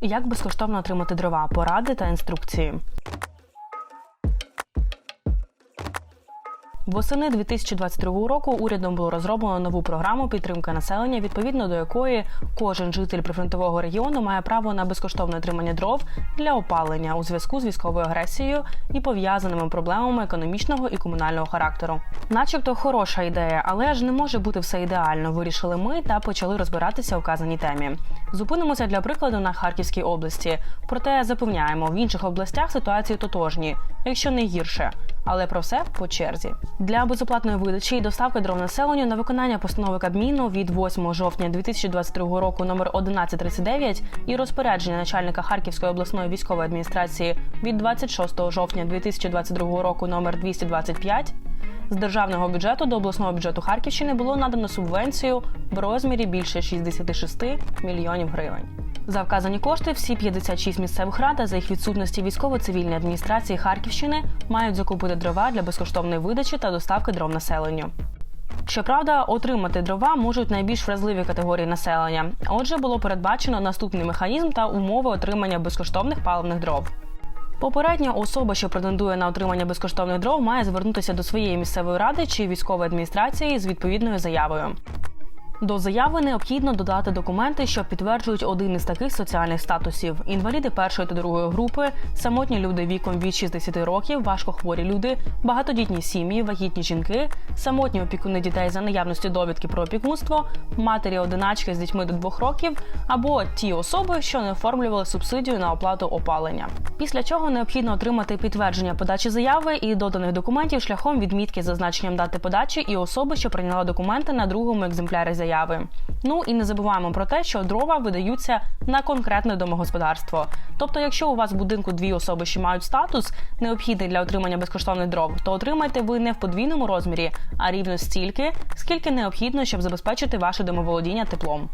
Як безкоштовно отримати дрова, поради та інструкції. Восени 2022 року урядом було розроблено нову програму підтримки населення, відповідно до якої кожен житель прифронтового регіону має право на безкоштовне отримання дров для опалення у зв'язку з військовою агресією і пов'язаними проблемами економічного і комунального характеру. Начебто хороша ідея, але ж не може бути все ідеально. Вирішили ми та почали розбиратися у вказаній темі. Зупинимося для прикладу на Харківській області. Проте запевняємо, в інших областях ситуації тотожні, якщо не гірше. Але про все по черзі. Для безоплатної видачі і доставки дров населенню на виконання постанови Кабміну від 8 жовтня 2022 року номер 1139 і розпорядження начальника Харківської обласної військової адміністрації від 26 жовтня 2022 року номер 225 з державного бюджету до обласного бюджету Харківщини було надано субвенцію в розмірі більше 66 мільйонів гривень. За вказані кошти всі 56 місцевих рад, за їх відсутності військово-цивільної адміністрації Харківщини мають закупити дрова для безкоштовної видачі та доставки дров населенню. Щоправда, отримати дрова можуть найбільш вразливі категорії населення. Отже, було передбачено наступний механізм та умови отримання безкоштовних паливних дров. Попередньо особа, що претендує на отримання безкоштовних дров, має звернутися до своєї місцевої ради чи військової адміністрації з відповідною заявою. До заяви необхідно додати документи, що підтверджують один із таких соціальних статусів: інваліди першої та другої групи, самотні люди віком від 60 років, важкохворі люди, багатодітні сім'ї, вагітні жінки, самотні опікуни дітей за наявності довідки про опікунство, матері одиначки з дітьми до двох років, або ті особи, що не оформлювали субсидію на оплату опалення. Після чого необхідно отримати підтвердження подачі заяви і доданих документів шляхом відмітки з зазначенням дати подачі і особи, що прийняла документи на другому екземплярі заяви. Ну і не забуваємо про те, що дрова видаються на конкретне домогосподарство. Тобто, якщо у вас в будинку дві особи, що мають статус, необхідний для отримання безкоштовних дров, то отримаєте ви не в подвійному розмірі, а рівно стільки, скільки необхідно, щоб забезпечити ваше домоволодіння теплом.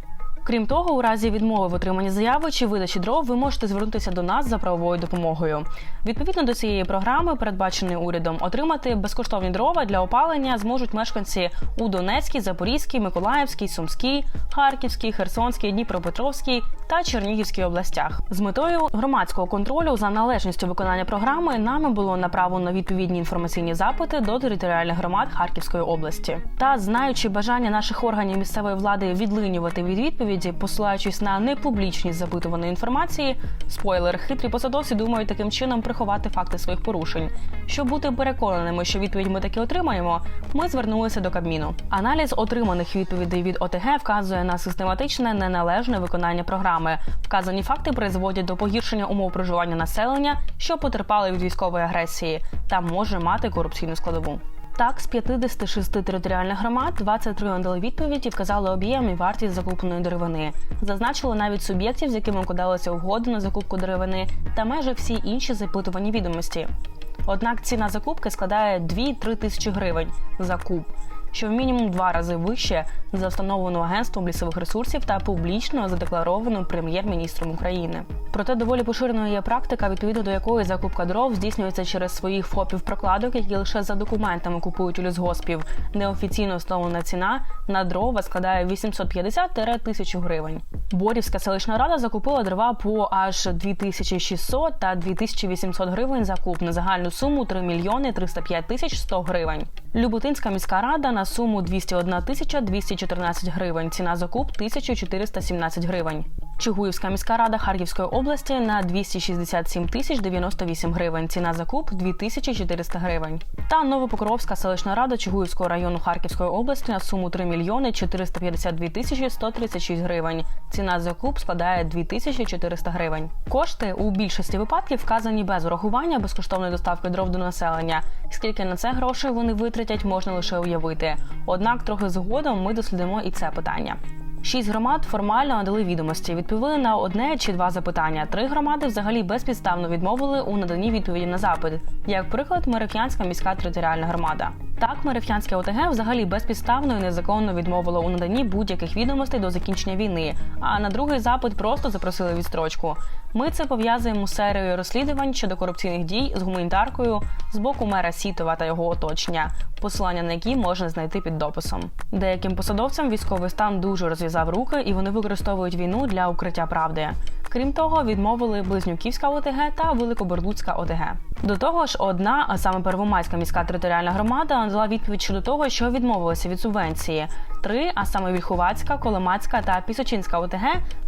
Крім того, у разі відмови в отриманні заяви чи видачі дров, ви можете звернутися до нас за правовою допомогою. Відповідно до цієї програми, передбаченої урядом, отримати безкоштовні дрова для опалення зможуть мешканці у Донецькій, Запорізькій, Миколаївській, Сумській, Харківській, Херсонській, Дніпропетровській та Чернігівській областях. З метою громадського контролю за належністю виконання програми нами було направлено відповідні інформаційні запити до територіальних громад Харківської області. Та знаючи бажання наших органів місцевої влади відлинювати від відповіді, посилаючись на непублічність запитуваної інформації, спойлер, хитрі посадовці думають таким чином приховати факти своїх порушень. Щоб бути переконаними, що відповідь ми таки отримаємо, ми звернулися до Кабміну. Аналіз отриманих відповідей від ОТГ вказує на систематичне неналежне виконання програми. Вказані факти призводять до погіршення умов проживання населення, що потерпали від військової агресії, та може мати корупційну складову. Так, з 56 територіальних громад 23 надали відповіді, вказали об'єм і вартість закупленої деревини. Зазначили навіть суб'єктів, з якими укладалися угоди на закупку деревини, та майже всі інші запитувані відомості. Однак ціна закупки складає 2-3 тисячі гривень за куб, що в мінімум два рази вище за встановлену агентством лісових ресурсів та публічно задекларовану прем'єр-міністром України. Проте доволі поширеною є практика, відповідно до якої закупка дров здійснюється через своїх фопів прокладок, які лише за документами купують у лісгоспів. Неофіційно встановлена ціна на дрова складає 850-1000 гривень. Борівська селищна рада закупила дрова по аж 2600 та 2800 гривень за куб на загальну суму 3 мільйони 305 тисяч 100 гривень. Люботинська міська рада на суму 201 тисяча 214 гривень. Ціна за куб 1417 гривень. Чугуївська міська рада Харківської області на 267 тисяч 98 гривень. Ціна за куб 2400 гривень. Та Новопокровська селищна рада Чугуївського району Харківської області на суму 3 мільйони 452 тисячі 136 гривень. Ціна за куб складає 2400 гривень. Кошти у більшості випадків вказані без урахування безкоштовної доставки дров до населення. Скільки на це грошей вони витратять, можна лише уявити. Однак трохи згодом ми дослідимо і це питання. Шість громад формально надали відомості, відповіли на одне чи два запитання. Три громади взагалі безпідставно відмовили у наданні відповіді на запит. Як приклад, Мереф'янська міська територіальна громада. Так, Мереф'янське ОТГ взагалі безпідставно і незаконно відмовило у наданні будь-яких відомостей до закінчення війни. А на другий запит просто запросили відстрочку. Ми це пов'язуємо з серією розслідувань щодо корупційних дій з гуманітаркою з боку мера Сітова та його оточення, посилання на які можна знайти під дописом. Деяким посадовцям військовий стан дуже розв'язав руки, і вони використовують війну для укриття правди. Крім того, відмовили Близнюківська ОТГ та Великоберлуцька ОТГ. До того ж, одна, а саме Первомайська міська територіальна громада, надала відповідь щодо того, що відмовилися від субвенції. Три, а саме Вільхувацька, Коломацька та Пісочинська ОТГ,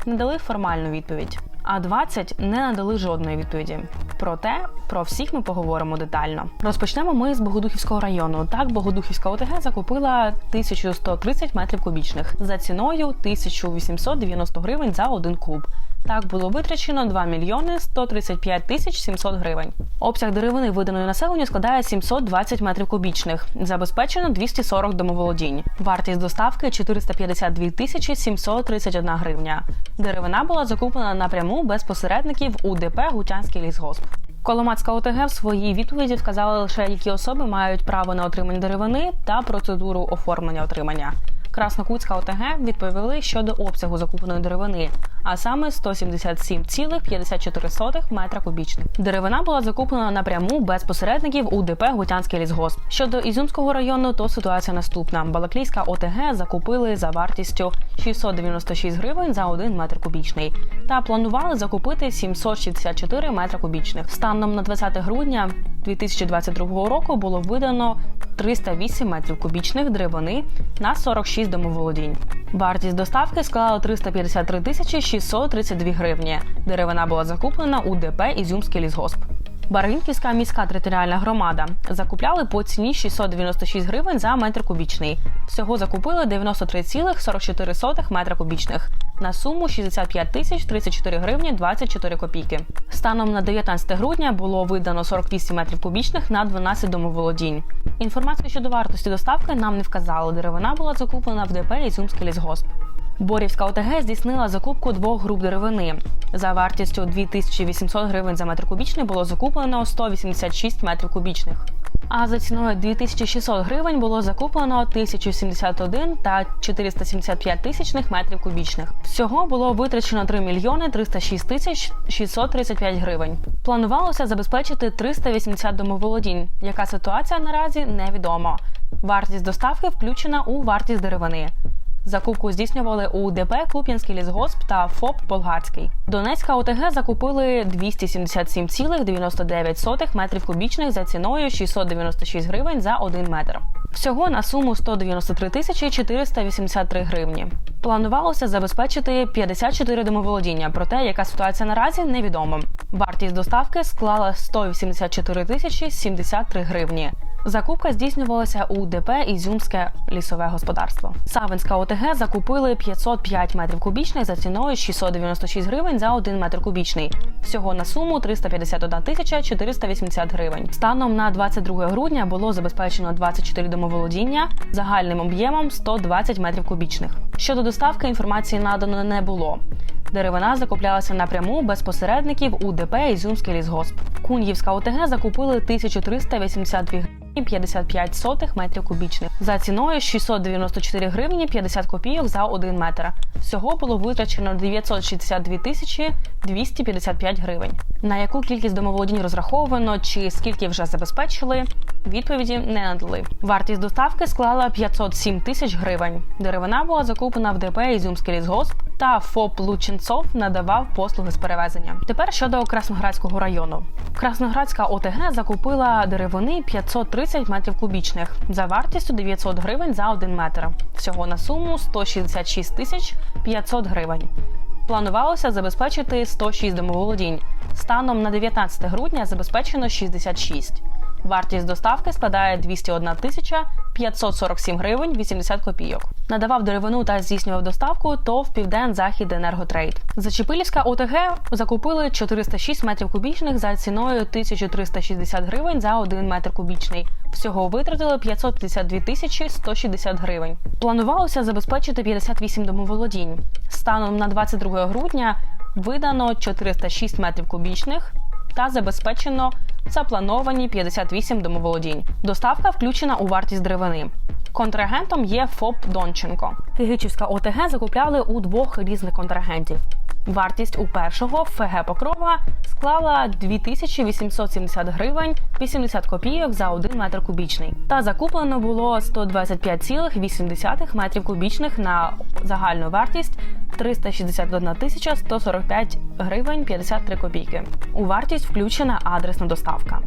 не дали формальну відповідь. А 20 не надали жодної відповіді. Проте про всіх ми поговоримо детально. Розпочнемо ми з Богодухівського району. Так, Богодухівська ОТГ закупила 1130 метрів кубічних за ціною 1890 гривень за один куб. Так було витрачено 2 мільйони 135 тисяч 700 гривень. Обсяг деревини виданої населенню складає 720 метрів кубічних. Забезпечено 240 домоволодінь. Вартість доставки 452 тисячі 731 гривня. Деревина була закуплена напряму без посередників у ДП Гутянський лісгосп. Коломацька ОТГ в своїй відповіді вказала лише, які особи мають право на отримання деревини та процедуру оформлення отримання. Краснокутська ОТГ відповіли щодо обсягу закупленої деревини, а саме 177,54 метра кубічних. Деревина була закуплена напряму без посередників у ДП Гутянський лісгосп. Щодо Ізюмського району, то ситуація наступна: Балаклійська ОТГ закупили за вартістю 696 гривень за 1 метр кубічний та планували закупити 764 метра кубічних. Станом на 20 грудня 2022 року було видано 308 метрів кубічних деревини на 46 домоволодінь. Вартість доставки склала 353 тисячі 632 гривні. Деревина була закуплена у ДП Ізюмський лісгосп. Барвінківська міська територіальна громада закупляли по ціні 696 гривень за метр кубічний. Всього закупили 93,44 метра кубічних на суму 65 тисяч 34 гривні 24 копійки. Станом на 19 грудня було видано 48 метрів кубічних на 12 домоволодінь. Інформацію щодо вартості доставки нам не вказали. Деревина була закуплена в ДП Ізюмський лісгосп. Борівська ОТГ здійснила закупку двох груп деревини. За вартістю 2800 гривень за метр кубічний було закуплено 186 метрів кубічних. А за ціною 2600 гривень було закуплено 1071 та 475 тисячних метрів кубічних. Всього було витрачено 3 мільйони 306 тисяч 635 гривень. Планувалося забезпечити 380 домоволодінь. Яка ситуація наразі невідома. Вартість доставки включена у вартість деревини. Закупку здійснювали у ДП Куп'янський лісгосп та ФОП Болгарський. Донецька ОТГ закупили 277,99 метрів кубічних за ціною 696 гривень за 1 метр. Всього на суму 193 тисячі 483 гривні. Планувалося забезпечити 54 домоволодіння, проте яка ситуація наразі невідома. Вартість доставки склала 184 тисячі 73 гривні. Закупка здійснювалася у ДП Ізюмське лісове господарство. Савинська ОТГ закупили 505 метрів кубічних за ціною 696 гривень за 1 метр кубічний. Всього на суму 351 тисяча 480 гривень. Станом на 22 грудня було забезпечено 24 домоволодіння загальним об'ємом 120 метрів кубічних. Щодо доставки інформації надано не було. Деревина закуплялася напряму без посередників у ДП Ізюмський лісгосп. Кун'ївська ОТГ закупили 1382 гривні 55 сотих метрів кубічних за ціною 694 гривні 50 копійок за 1 метр. Всього було витрачено 962 тисячі 255 гривень. На яку кількість домоволодінь розраховано чи скільки вже забезпечили? Відповіді не надали. Вартість доставки склала 507 тисяч гривень. Деревина була закуплена в ДП Ізюмський лісгосп та ФОП Лученцов надавав послуги з перевезення. Тепер щодо Красноградського району. Красноградська ОТГ закупила деревини 530 метрів кубічних за вартістю 900 гривень за 1 метр. Всього на суму 166 тисяч 500 гривень. Планувалося забезпечити 106 домоволодінь. Станом на 19 грудня забезпечено 66. Вартість доставки складає 201 тисяча 547 гривень 80 копійок. Надавав деревину та здійснював доставку ТОВ Півден-Захід Енерготрейд. Зачепилівська ОТГ закупили 406 метрів кубічних за ціною 1360 гривень за 1 метр кубічний. Всього витратили 552 тисячі 160 гривень. Планувалося забезпечити 58 домоволодінь. Станом на 22 грудня видано 406 метрів кубічних та забезпечено заплановані 58 домоволодінь. Доставка включена у вартість деревини. Контрагентом є ФОП Донченко. Кигичівська ОТГ закупляли у двох різних контрагентів. Вартість у першого ФГ Покрова склала 2870 гривень 80 копійок за 1 метр кубічний. Та закуплено було 125,8 метрів кубічних на загальну вартість 361 тисяча 145 гривень 53 копійки. У вартість включена адресна доставка.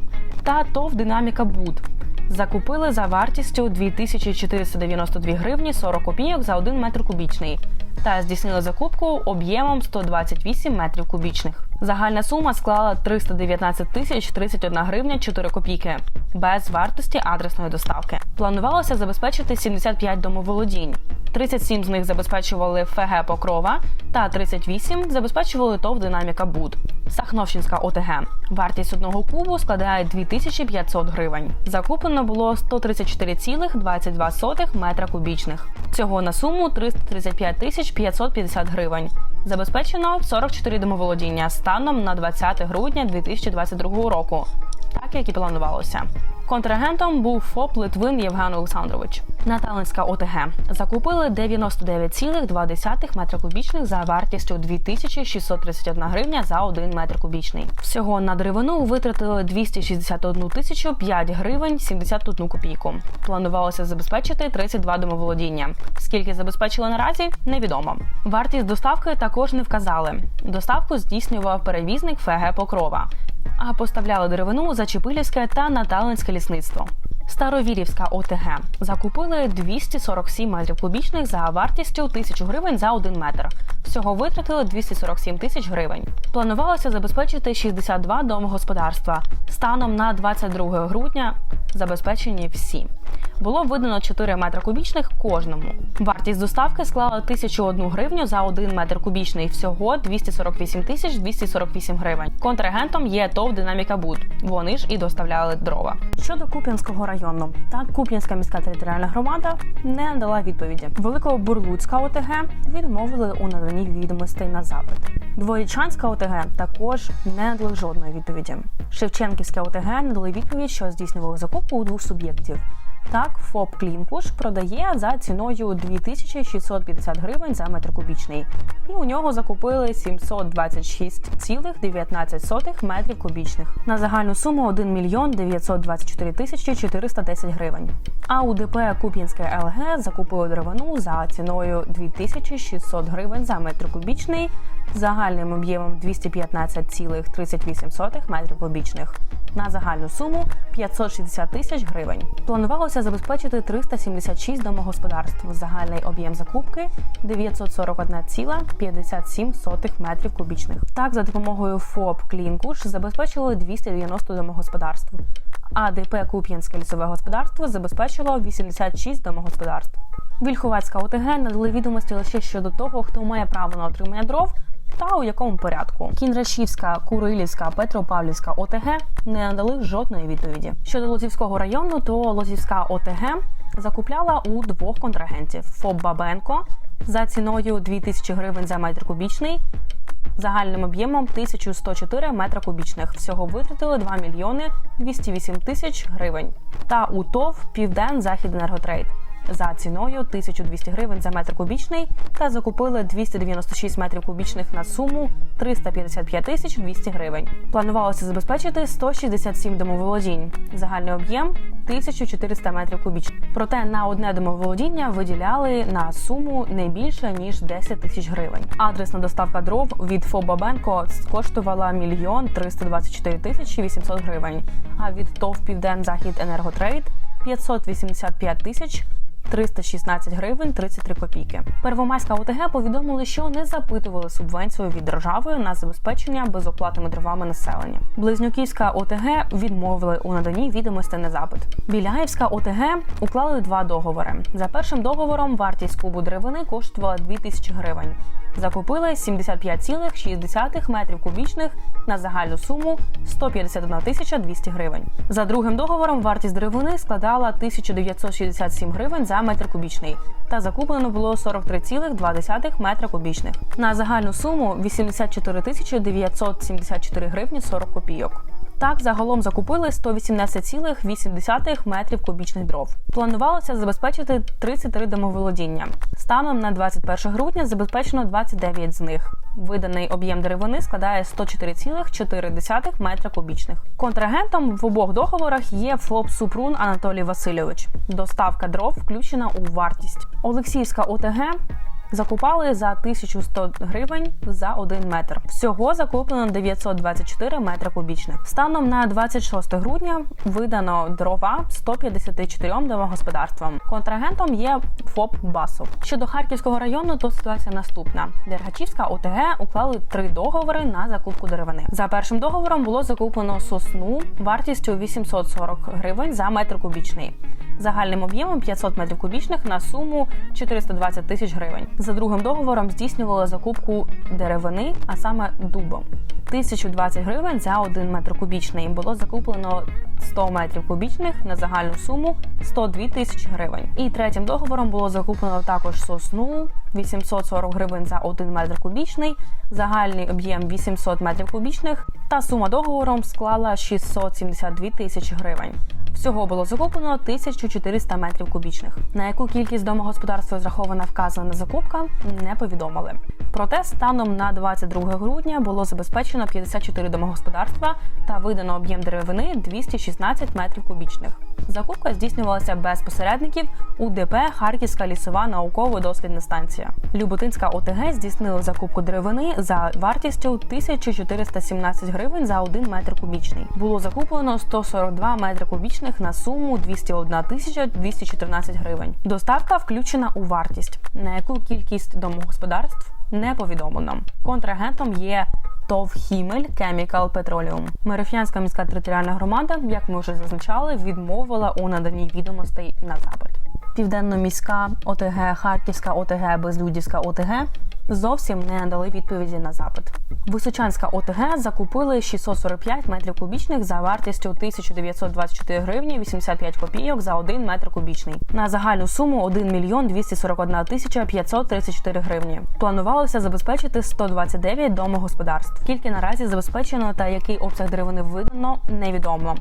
Та ТОВ Динаміка Буд закупили за вартістю 2492 гривні 40 копійок за 1 метр кубічний та здійснили закупку об'ємом 128 метрів кубічних. Загальна сума склала 319 тисяч 31 гривня 4 копійки без вартості адресної доставки. Планувалося забезпечити 75 домоволодінь. 37 з них забезпечували ФГ Покрова та 38 забезпечували ТОВ Динаміка Буд. Сахновщинська ОТГ. Вартість одного кубу складає 2500 гривень. Закуплено було 134,22 метра кубічних. Всього на суму 335 тисяч 550 гривень. Забезпечено 44 домоволодіння станом на 20 грудня 2022 року, так як і планувалося. Контрагентом був ФОП Литвин Євген Олександрович. Наталинська ОТГ закупили 99,2 метра кубічних за вартістю 2631 гривня за 1 метр кубічний. Всього на деревину витратили 261 тисячу 5 гривень 71 копійку. Планувалося забезпечити 32 домоволодіння. Скільки забезпечили наразі, невідомо. Вартість доставки також не вказали. Доставку здійснював перевізник ФГ Покрова а поставляли деревину за Чепилівське та Наталинське лісництво. Старовірівська ОТГ закупили 247 метрів кубічних за вартістю 1000 гривень за 1 метр. Всього витратили 247 тисяч гривень. Планувалося забезпечити 62 домогосподарства. Станом на 22 грудня забезпечені всі. Було видано 4 метри кубічних кожному. Вартість доставки склала 1001 гривню за 1 метр кубічний. Всього 248 тисяч 248 гривень. Контрагентом є ТОВ Динаміка Буд. Вони ж і доставляли дрова. Щодо Куп'янського району, так Куп'янська міська територіальна громада не надала відповіді. Великобурлуцька ОТГ відмовили у наданні відомостей на запит. Дворічанська ОТГ також не дали жодної відповіді. Шевченківська ОТГ надали відповідь, що здійснювали закупку у двох суб'єктів. Так, ФОП Клінкуш продає за ціною 2650 гривень за метр кубічний, і у нього закупили 726,19 метрів кубічних. На загальну суму 1 мільйон 924 тисячі 410 гривень. А у ДП Куп'янське ЛГ закупили деревину за ціною 2600 гривень за метр кубічний загальним об'ємом 215,38 метрів кубічних на загальну суму 560 тисяч гривень. Планувалося забезпечити 376 домогосподарств. Загальний об'єм закупки 941,57 метрів кубічних. Так, за допомогою ФОП Клінкуш забезпечили 290 домогосподарств. А ДП Куп'янське лісове господарство забезпечило 86 домогосподарств. Вільховецька ОТГ надали відомості лише щодо того, хто має право на отримання дров та у якому порядку. Кіндрашівська, Курилівська, Петропавлівська ОТГ не надали жодної відповіді. Щодо Лозівського району, то Лозівська ОТГ закупляла у двох контрагентів: ФОБ Бабенко за ціною 2000 гривень за метр кубічний. Загальним об'ємом 1104 метра кубічних. Всього витратили 2 мільйони 208 тисяч гривень. Та у ТОВ Півден Захід Енерготрейд за ціною 1200 гривень за метр кубічний та закупили 296 метрів кубічних на суму 355 тисяч 200 гривень. Планувалося забезпечити 167 домоволодінь. Загальний об'єм 1400 метрів кубічних. Проте на одне домоволодіння виділяли на суму не більше ніж 10 тисяч гривень. Адресна доставка дров від ФОБа Бенко коштувала мільйон 324 тисячі 800 гривень. А від ТОВ Півден Захід Енерготрейд 585 тисяч 316 гривень 33 копійки. Первомайська ОТГ повідомили, що не запитували субвенцію від держави на забезпечення безоплатними дровами населення. Близнюківська ОТГ відмовили у наданні відомостей на запит. Біляївська ОТГ уклали два договори. За першим договором вартість кубу деревини коштувала 2000 гривень. Закупили 75,6 метрів кубічних на загальну суму 151 тисяча 200 гривень. За другим договором вартість деревини складала 1967 гривень за метр кубічний, та закуплено було 43,2 метра кубічних. На загальну суму 84 тисячі 974 гривні 40 копійок. Так, загалом закупили 118,8 метрів кубічних дров. Планувалося забезпечити 33 домоволодіння. Станом на 21 грудня забезпечено 29 з них. Виданий об'єм деревини складає 104,4 метра кубічних. Контрагентом в обох договорах є ФОП Супрун Анатолій Васильович. Доставка дров включена у вартість. Олексіївська ОТГ Закупали за 1100 гривень за 1 метр. Всього закуплено 924 метри кубічних. Станом на 26 грудня видано дрова 154 домогосподарствам. Контрагентом є ФОП Басов. Щодо Харківського району, то ситуація наступна: Дергачівська ОТГ уклали три договори на закупку деревини. За першим договором було закуплено сосну вартістю 840 гривень за метр кубічний. Загальним об'ємом 500 метрів кубічних на суму 420 тисяч гривень. За другим договором здійснювали закупку деревини, а саме дубом. 1020 гривень за 1 метр кубічний. Було закуплено 100 метрів кубічних на загальну суму 102 тисячі гривень. І третім договором було закуплено також сосну 840 гривень за 1 метр кубічний, загальний об'єм 800 метрів кубічних. Та сума договором склала 672 тисячі гривень. Всього було закуплено 1400 метрів кубічних. На яку кількість домогосподарства зрахована вказана закупка, не повідомили. Проте станом на 22 грудня було забезпечено 54 домогосподарства та видано об'єм деревини 216 метрів кубічних. Закупка здійснювалася без посередників у ДП Харківська лісова науково-дослідна станція. Люботинська ОТГ здійснила закупку деревини за вартістю 1417 гривень за 1 метр кубічний. Було закуплено 142 метри кубічних на суму 201 тисяча 214 гривень. Доставка включена у вартість, на яку кількість домогосподарств не повідомлено. Контрагентом є ТОВ Хімель Chemical Petroleum. Мереф'янська міська територіальна громада, як ми вже зазначали, відмовила у наданні відомостей на запит. Південно-міська ОТГ, Харківська ОТГ, Безлюдівська ОТГ зовсім не надали відповіді на запит. Височанська ОТГ закупили 645 метрів кубічних за вартістю 1924 гривні 85 копійок за 1 метр кубічний на загальну суму 1 мільйон 241 тисяча 534 гривні. Планувалося забезпечити 129 домогосподарств. Скільки наразі забезпечено та який обсяг деревини видано, невідомо.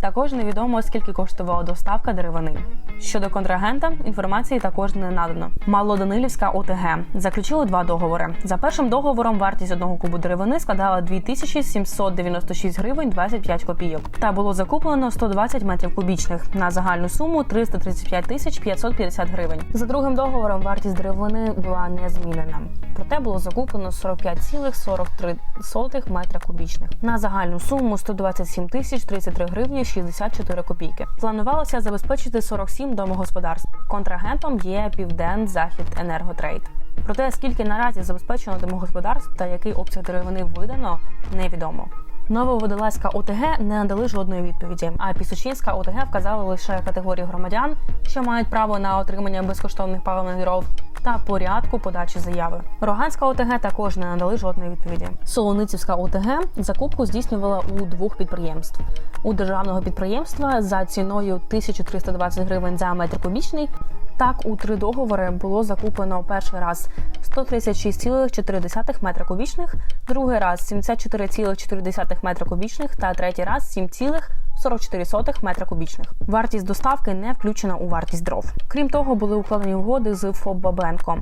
Також невідомо скільки коштувала доставка деревини. Щодо контрагента, інформації також не надано. Малоданилівська ОТГ заключили два договори. За першим договором вартість одного кубу деревини складала 2796 гривень 25 копійок. Та було закуплено 120 метрів кубічних на загальну суму 335 тисяч 550 гривень. За другим договором вартість деревини була не змінена. Проте було закуплено 45,43 метра кубічних на загальну суму 127 тисяч 33 гривні 64 копійки. Планувалося забезпечити 47 домогосподарств. Контрагентом є Півден Захід Енерготрейд. Проте скільки наразі забезпечено домогосподарств та який обсяг деревини видано, невідомо. Нововодолазька ОТГ не надали жодної відповіді. А Пісочинська ОТГ вказала лише категорії громадян, що мають право на отримання безкоштовних паливних дров, та порядку подачі заяви. Роганська ОТГ також не надали жодної відповіді. Солоницівська ОТГ закупку здійснювала у двох підприємств. У державного підприємства за ціною 1320 гривень за метр кубічний. Так, у три договори було закуплено перший раз 136,4 метра кубічних, другий раз 74,4 метра кубічних та третій раз 7,44 метра кубічних. Вартість доставки не включена у вартість дров. Крім того, були укладені угоди з ФОБ Бабенко.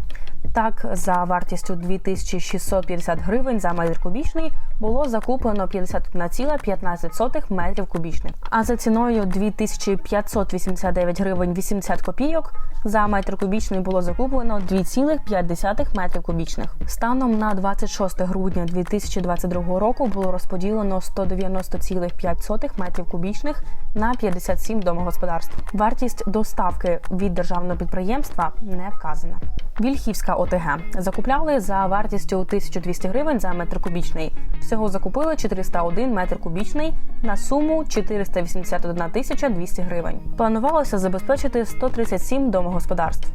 Так, за вартістю 2650 гривень за метр кубічний було закуплено 51,15 метрів кубічних. А за ціною 2589 гривень 80 копійок за метр кубічний було закуплено 2,5 метрів кубічних. Станом на 26 грудня 2022 року було розподілено 190,5 метрів кубічних на 57 домогосподарств. Вартість доставки від державного підприємства не вказана. Вільхівська ОТГ закупляли за вартістю 1200 гривень за метр кубічний. Всього закупили 401 метр кубічний на суму 481 тисяча 200 гривень. Планувалося забезпечити 137 домогосподарств.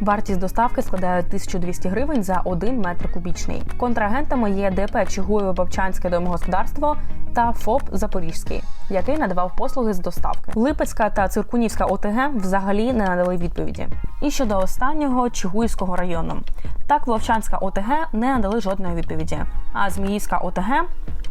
Вартість доставки складає 1200 гривень за 1 метр кубічний. Контрагентами є ДП Чигуєво Бабчанське домогосподарство та ФОП Запорізький, який надавав послуги з доставки. Липецька та Циркунівська ОТГ взагалі не надали відповіді. І щодо останнього Чигуївського району. Так, Вовчанська ОТГ не надали жодної відповіді. А Зміївська ОТГ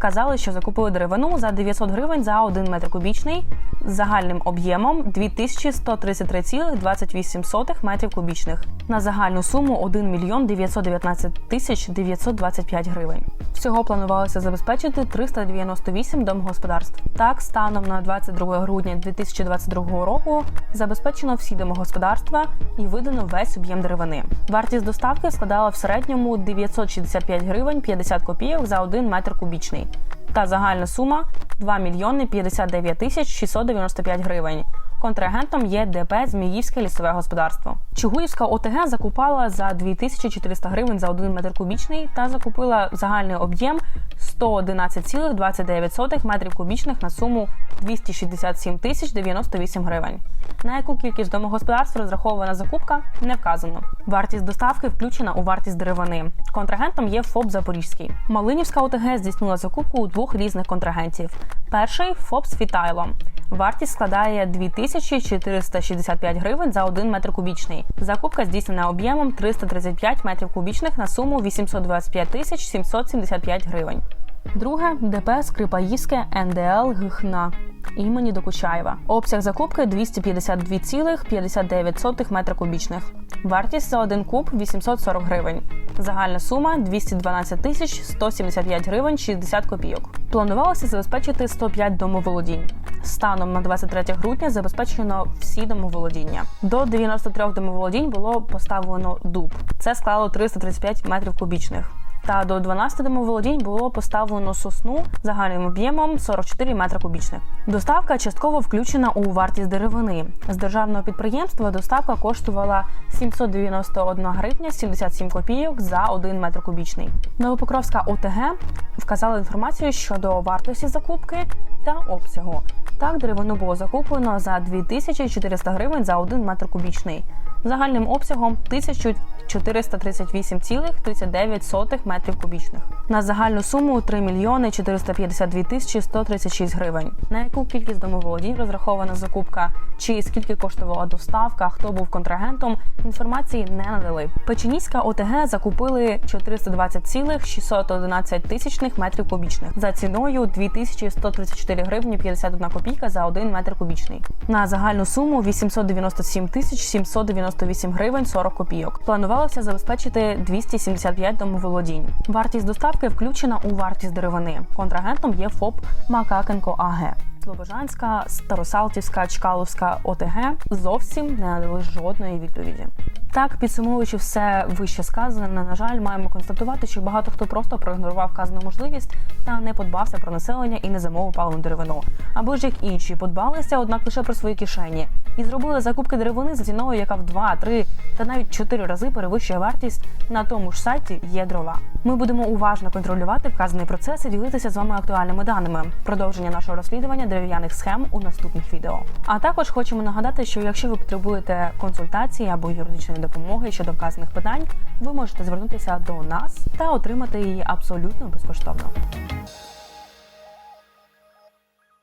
вказали, що закупили деревину за 900 гривень за 1 метр кубічний з загальним об'ємом 2133,28 метрів кубічних на загальну суму 1 мільйон 919 тисяч 925 гривень. Всього планувалося забезпечити 398 домогосподарств. Так, станом на 22 грудня 2022 року забезпечено всі домогосподарства і видано весь об'єм деревини. Вартість доставки складала в середньому 965 гривень 50 копійок за 1 метр кубічний. Та загальна сума 2 мільйони 59 тисяч 695 гривень. Контрагентом є ДП Зміївське лісове господарство. Чугуївська ОТГ закупала за 2400 гривень за 1 метр кубічний та закупила загальний об'єм 111,29 метрів кубічних на суму 267 тисяч 98 гривень. На яку кількість домогосподарств розрахована закупка, не вказано. Вартість доставки включена у вартість деревини. Контрагентом є ФОП Запорізький. Малинівська ОТГ здійснила закупку у двох різних контрагентів. Перший ФОП з Фітайло. Вартість складає 2465 гривень за 1 метр кубічний. Закупка здійснена об'ємом 335 метрів кубічних на суму 825 тисяч 775 гривень. Друге ДП Скрипаївське НДЛ ГХНА імені Докучаєва. Обсяг закупки 252,59 метра кубічних. Вартість за один куб 840 гривень. Загальна сума 212 тисяч 175 гривень 60 копійок. Планувалося забезпечити 105 домоволодінь. Станом на 23 грудня забезпечено всі домоволодіння. До 93 домоволодінь було поставлено дуб. Це склало 335 метрів кубічних. Та до 12 домоволодінь було поставлено сосну загальним об'ємом 44 метри кубічних. Доставка частково включена у вартість деревини. З державного підприємства доставка коштувала 791 гривня 77 копійок за 1 метр кубічний. Новопокровська ОТГ вказала інформацію щодо вартості закупки та обсягу. Так, деревину було закуплено за 2400 гривень за 1 метр кубічний. Загальним обсягом 1438,39 метрів кубічних. На загальну суму 3 мільйони 452 тисячі 136 гривень. На яку кількість домоволодінь розрахована закупка, чи скільки коштувала доставка, хто був контрагентом, інформації не надали. Печеніська ОТГ закупили 420,611 тисячних метрів кубічних за ціною 2134 гривні 51 копійка за 1 метр кубічний. На загальну суму 897 тисяч 798 гривень 40 копійок. Планувалося забезпечити 275 домоволодінь. Вартість доставки включена у вартість деревини. Контрагентом є ФОП Макакенко АГ. Слобожанська, Старосалтівська, Чкаловська ОТГ зовсім не надали жодної відповіді. Так, підсумовуючи все вище сказане, на жаль, маємо констатувати, що багато хто просто проігнорував вказану можливість та не подбався про населення і не замовив паливну деревину. Або ж як інші подбалися, однак лише про свої кишені, і зробили закупки деревини за ціною, яка в 2, 3 та навіть 4 рази перевищує вартість на тому ж сайті є дрова. Ми будемо уважно контролювати вказаний процес і ділитися з вами актуальними даними. Продовження нашого розслідування дерев'яних схем у наступних відео. А також хочемо нагадати, що якщо ви потребуєте консультації або юридичної допомоги щодо вказаних питань, ви можете звернутися до нас та отримати її абсолютно безкоштовно.